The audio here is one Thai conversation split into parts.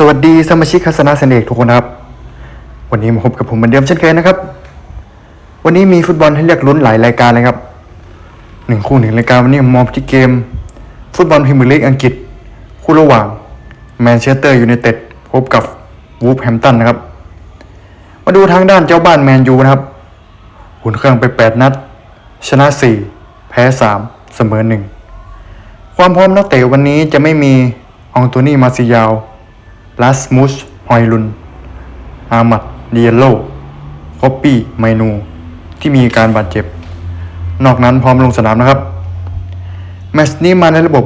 สวัสดีสมาชิกคณะเสนเอกทุกคนครับ วันนี้มาพบกับผมเหมือนเดิมเช่นเคยนะครับ วันนี้มีฟุตบอลให้เลือกลุ้นหลายรายการเลยครับหนึ่งคู่หนึ่งรายการวันนี้มองที่เกม ฟุตบอลพรีเมียร์ลีกอังกฤษ คู่ระหว่างแมนเชสเตอร์ยูไนเต็ดพบกับวูฟแฮมตันนะครับ มาดูทางด้านเจ้าบ้านแมนยูนะครับหุ่นเครื่องไป 8 นัด ชนะ 4 แพ้ 3 เสมอ 1 ความพร้อมนักเตะวันนี้จะไม่มีอองโตนี่มาซิยาว ลาสมุสฮอยลุน อามัดเดียโลคอปปี้ ไมนู ที่มีการบาดเจ็บ นอกนั้นพร้อมลงสนามนะครับ แมชนี้มาในระบบ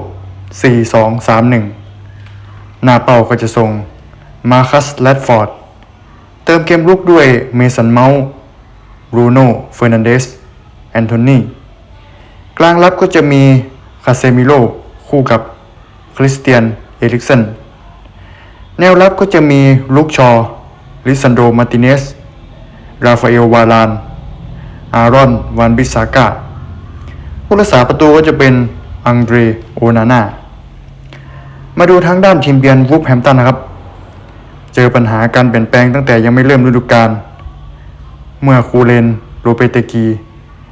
4-2-3-1 หน้าเป้าก็จะส่งมาคัสแรดฟอร์ด เติมเกมลุกด้วยเมสันเมาส์รูโน่เฟอร์นันเดส แอนโทนีกลางรับก็จะมีคาเซมิโลคู่กับคริสเตียน เอริกเซน แนวรับก็จะมีลุกชอ ลิซันโด มาร์ติเนส ราฟาเอล วาลาน อารอน วานบิสากาผู้รักษาประตูก็จะเป็นอังเดร โอนาน่า มาดูทางด้านทีมเบียนวูฟแฮมป์ตันนะครับ เจอปัญหาการเปลี่ยนแปลงตั้งแต่ยังไม่เริ่มฤดูกาล เมื่อคูเลน โรเปเตกี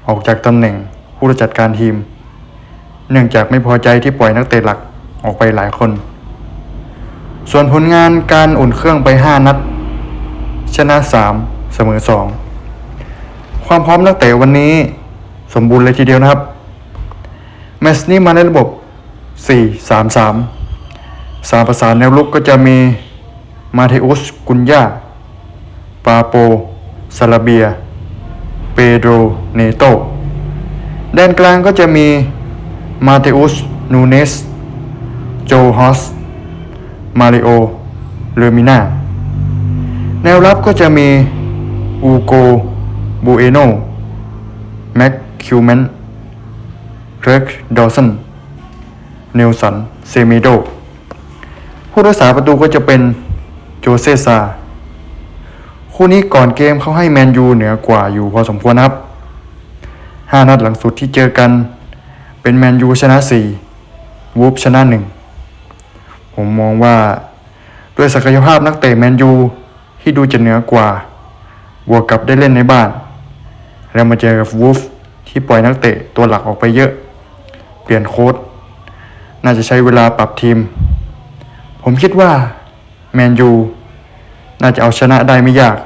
ออกจากตำแหน่งผู้จัดการทีม เนื่องจากไม่พอใจที่ปล่อยนักเตะหลักออกไปหลายคน ส่วนผลงานการอุ่นเครื่องไป 5 นัด ชนะ 3 เสมอ 2 ความพร้อมนักเตะวันนี้สมบูรณ์เลยทีเดียวนะครับแมตช์นี้มาในระบบ 4 3 3 สามประสานแนวลุกก็จะมีมาเทอุสกุนยาปาโปซาลาเบีย เปโดรเนโตแดนกลางก็จะมีมาเทอุสนูเนส โจฮอส มาริโอเลมิน่าแนวรับก็จะมีอูโกบูเอโนแม็กคิวแมนเรกดอสันเนลสันเซมิโดผู้รักษาประตูก็จะเป็นโจเซซาคู่นี้ก่อนเกมเขาให้แมนยูเหนือกว่าอยู่พอสมควรนะครับห้านัดหลังสุดที่เจอกัน เป็นแมนยูชนะสี่วูฟชนะหนึ่ง ผมมองว่า ด้วยศักยภาพนักเตะแมนยูที่ดูจะเหนือกว่า บวกกับได้เล่นในบ้าน แล้วมาเจอกับวูฟที่ปล่อยนักเตะตัวหลักออกไปเยอะ เปลี่ยนโค้ดน่าจะใช้เวลาปรับทีม ผมคิดว่าแมนยูน่าจะเอาชนะได้ไม่ยาก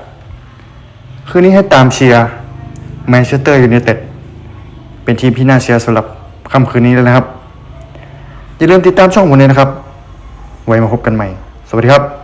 คืนนี้ให้ตามเชียร์แมนเชสเตอร์ยูไนเต็ดเป็นทีมที่น่าเชียร์สำหรับค่ำคืนนี้แล้วนะครับ อย่าลืมติดตามช่องผมเลยนะครับ ไว้มาพบกันใหม่ สวัสดีครับ